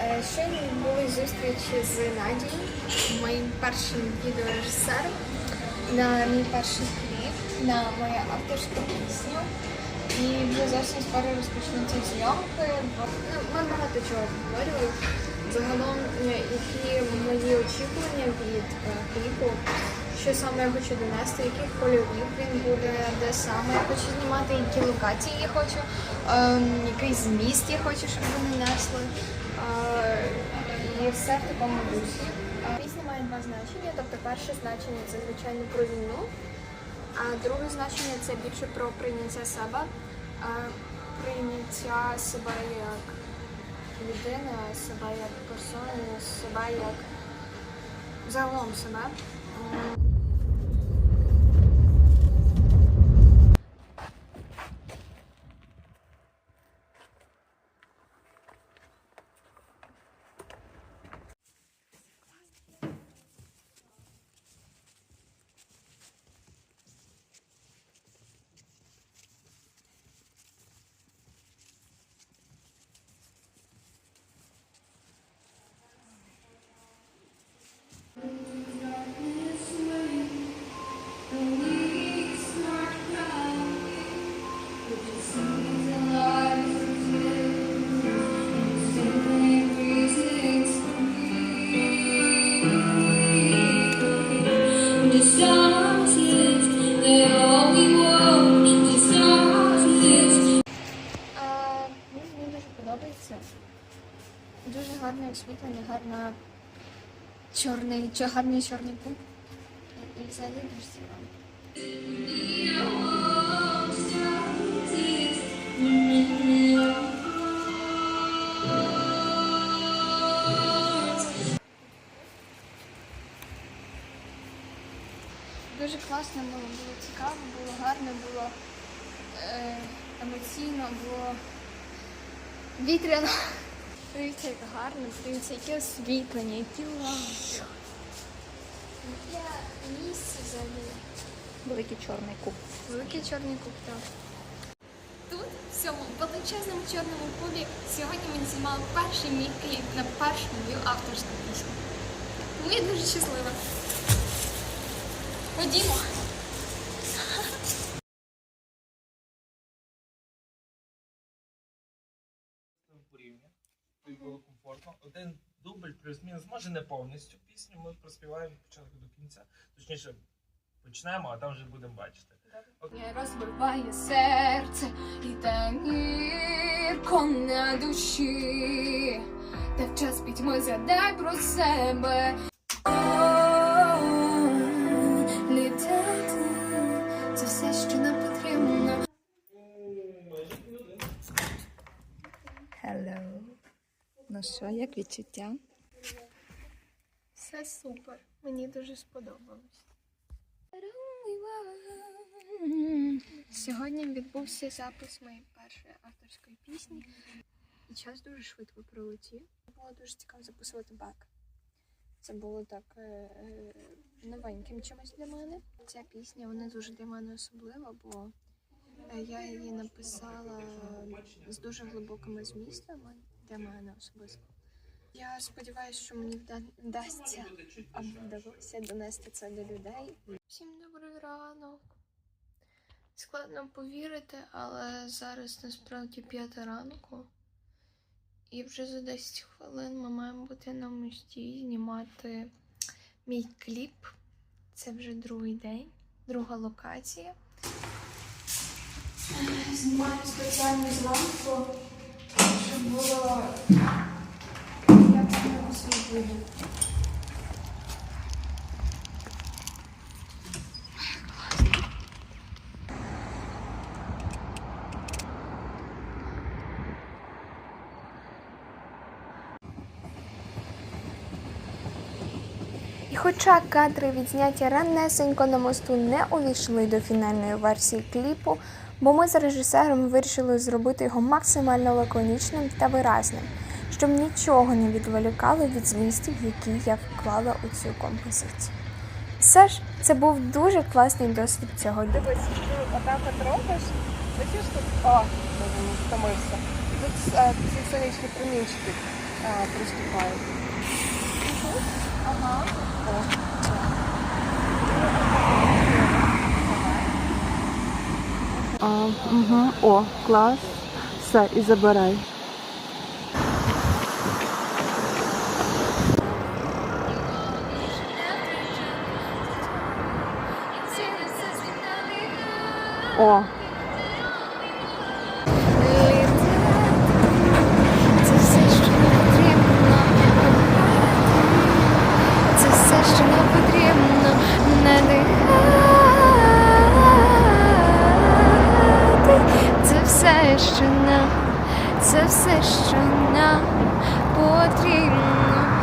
Е, Щойно відбулись зустрічі з Надією, моїм першим відеорежисером, на мій перший кліп, на мою авторську пісню. І вже зовсім скоро розпочнуться зйомки. бо, Ну, ми багато чого обговорювали. Загалом, е, які мої очікування від е, кліпу, що саме я хочу донести, яких кольорів він буде, де саме я хочу знімати, які локації я хочу, ем, який зміст я хочу, щоб вони несли. Е, І все в такому дусі. Е, Пісня має два значення. Тобто, перше значення це звичайно про війну, а друге значення це більше про прийняття себе, е, прийняття себе як людини, себе як персони, себе як загалом себе. Подобається. Дуже гарне освітлення, гарна чорний, гарний чорний пункт. І взагалі дуже цікаво. Дуже класно було, було цікаво, було гарно, було е, емоційно, було вітряно. Дивіться, як гарно, дивіться, яке освітлення, які лампи. Яке місце взагалі. Великий чорний куб. Великий чорний куб, так. Тут, в цьому величезному чорному кубі, сьогодні ми знімали перший мій кліп на першу мою авторську пісню. Я дуже щаслива. Ходімо. Порівня. Тобі було комфортно. Один дубль плюс-мінус, може не повністю пісню. Ми проспіваємо від початку до кінця. Точніше, почнемо, а там вже будемо бачити. Не розбиває серце і та гірко на душі. Та в час пітьми задай про себе. Hello. Ну що, як відчуття? Все супер. Мені дуже сподобалось. Сьогодні відбувся запис моєї першої авторської пісні. І час дуже швидко пролетів. Було дуже цікаво записувати бек. Це було так е, е, новеньким чимось для мене. Ця пісня вона дуже для мене особлива, бо я її написала з дуже глибокими змістами для мене особисто. Я сподіваюся, що мені вдасться або вдалося донести це до людей. Всім добрий ранок. Складно повірити, але зараз насправді п'ята ранку. І вже за 10 хвилин ми маємо бути на мості знімати мій кліп. Це вже другий день, друга локація. Знімаю спеціально зранку, щоб було якісне освітлення. І хоча кадри відзняті ранесенько на мосту не увійшли до фінальної версії кліпу, бо ми з режисером вирішили зробити його максимально лаконічним та виразним, щоб нічого не відволікало від змістів, які я вклала у цю композицію. Все ж це був дуже класний досвід цього дня. Дивись, ти отак от робиш, бачиш тут, о, втомився. Тут е, ці сонячні промінчики е, приступають. Ага. А, угу. О, клас. Все, і забирай. О, що нам, це все, що нам потрібно.